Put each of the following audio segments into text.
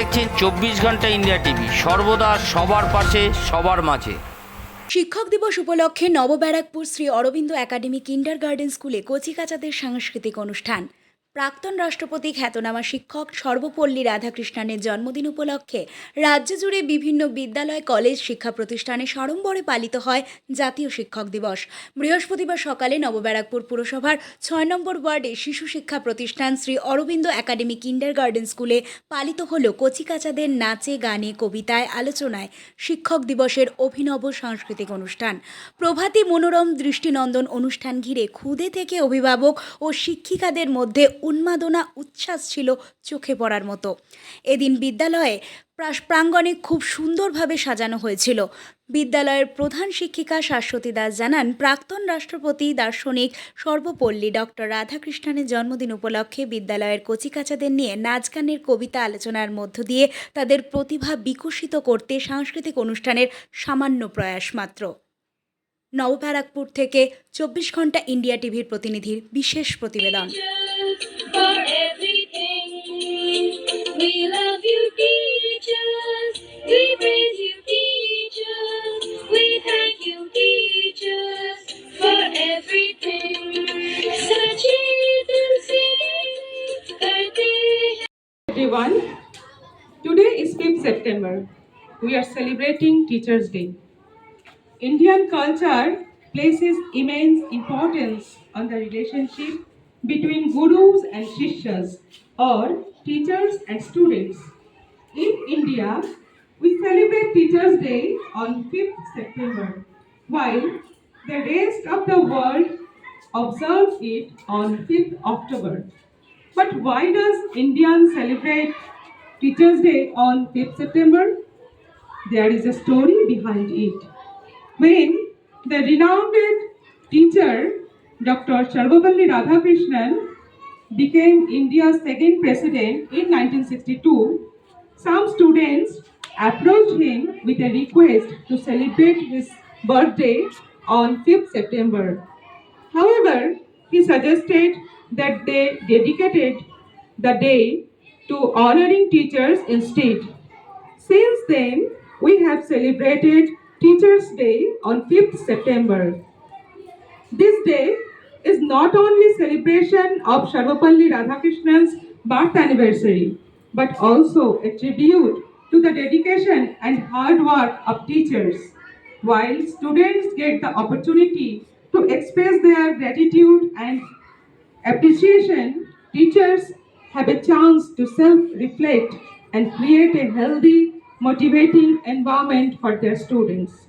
দেখছেন চব্বিশ ঘণ্টা ইন্ডিয়া টিভি। সর্বদা সবার পাশে, সবার মাঝে। শিক্ষক দিবস উপলক্ষে Naba Barrackpore Shri Aurobindo academy kindergarten স্কুলে কচিকাচাদের সাংস্কৃতিক অনুষ্ঠান। প্রাক্তন রাষ্ট্রপতি খ্যাতনামা শিক্ষক সর্বপল্লী রাধাকৃষ্ণনের জন্মদিন উপলক্ষে রাজ্য জুড়ে বিভিন্ন বিদ্যালয়, কলেজ, শিক্ষা প্রতিষ্ঠানে সাড়ম্বরে পালিত হয় জাতীয় শিক্ষক দিবস। বৃহস্পতিবার সকালে নবব্যারাকপুর পুরসভার ছয় নম্বর ওয়ার্ডে শিশু শিক্ষা প্রতিষ্ঠান Shri Aurobindo academy kindergarten স্কুলে পালিত হল কচিকাচাদের নাচে, গানে, কবিতায়, আলোচনায় শিক্ষক দিবসের অভিনব সাংস্কৃতিক অনুষ্ঠান। প্রভাতী মনোরম দৃষ্টিনন্দন অনুষ্ঠান ঘিরে ক্ষুদে থেকে অভিভাবক ও শিক্ষিকাদের মধ্যে উন্মাদনা, উচ্ছ্বাস ছিল চোখে পড়ার মতো। এদিন বিদ্যালয়ে প্রাঙ্গণে খুব সুন্দরভাবে সাজানো হয়েছিল। বিদ্যালয়ের প্রধান শিক্ষিকা শাশ্বতী দাস জানান, প্রাক্তন রাষ্ট্রপতি, দার্শনিক, সর্বপল্লী ডক্টর রাধাকৃষ্ণনের জন্মদিন উপলক্ষে বিদ্যালয়ের কচিকাচাদের নিয়ে নাচ গানের কবিতা আলোচনার মধ্য দিয়ে তাদের প্রতিভা বিকশিত করতে সাংস্কৃতিক অনুষ্ঠানের সামান্য প্রয়াস মাত্র। নবব্যারাকপুর থেকে চব্বিশ ঘণ্টা ইন্ডিয়া টিভির প্রতিনিধির বিশেষ প্রতিবেদন। for everything. We love you, teachers. We praise you, teachers. We thank you, teachers, for everything. Sachit Singh, Karte Everyone, today is 5th September. We are celebrating Teachers' Day. Indian culture places immense importance on the relationship between gurus and shishyas or teachers and students. In India, we celebrate Teachers' Day on 5th September, while the rest of the world observes it on 5th October. But why does India celebrate Teachers' Day on 5th September? There is a story behind it. When the renowned teacher Dr. Sarvapalli Radhakrishnan became India's second president in 1962, some students approached him with a request to celebrate his birthday on 5th September. However, he suggested that they dedicated the day to honoring teachers instead. Since then, we have celebrated Teachers' Day on 5th September. This day is not only celebration of Sarvapalli Radhakrishnan's birth anniversary, but also a tribute to the dedication and hard work of teachers. While students get the opportunity to express their gratitude and appreciation, teachers have a chance to self-reflect and create a healthy, motivating environment for their students.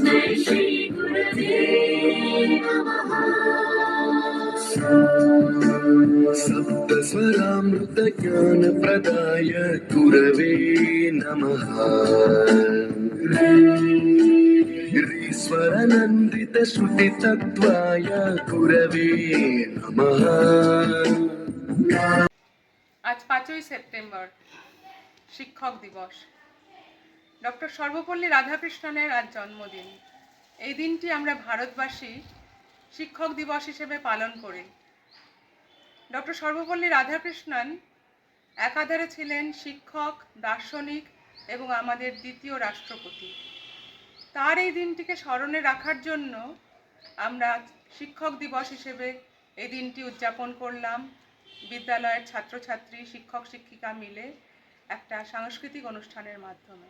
सप्तस्वरामृतज्ञानप्रदाय गुरवे नमः ईश्वरनन्दितश्रुतितत्त्वाय गुरवे नमः আজ পাঁচই September শিক্ষক দিবস doctor Sarvepalli রাধাকৃষ্ণনের আজ জন্মদিন। এই দিনটি আমরা ভারতবাসী শিক্ষক দিবস হিসেবে পালন করি। ডক্টর সর্বপল্লী রাধাকৃষ্ণন একাধারে ছিলেন শিক্ষক, দার্শনিক এবং আমাদের দ্বিতীয় রাষ্ট্রপতি। তার এই দিনটিকে স্মরণে রাখার জন্য আমরা শিক্ষক দিবস হিসেবে এই দিনটি উদযাপন করলাম। বিদ্যালয়ের ছাত্রছাত্রী, শিক্ষক, শিক্ষিকা মিলে একটা সাংস্কৃতিক অনুষ্ঠানের মাধ্যমে।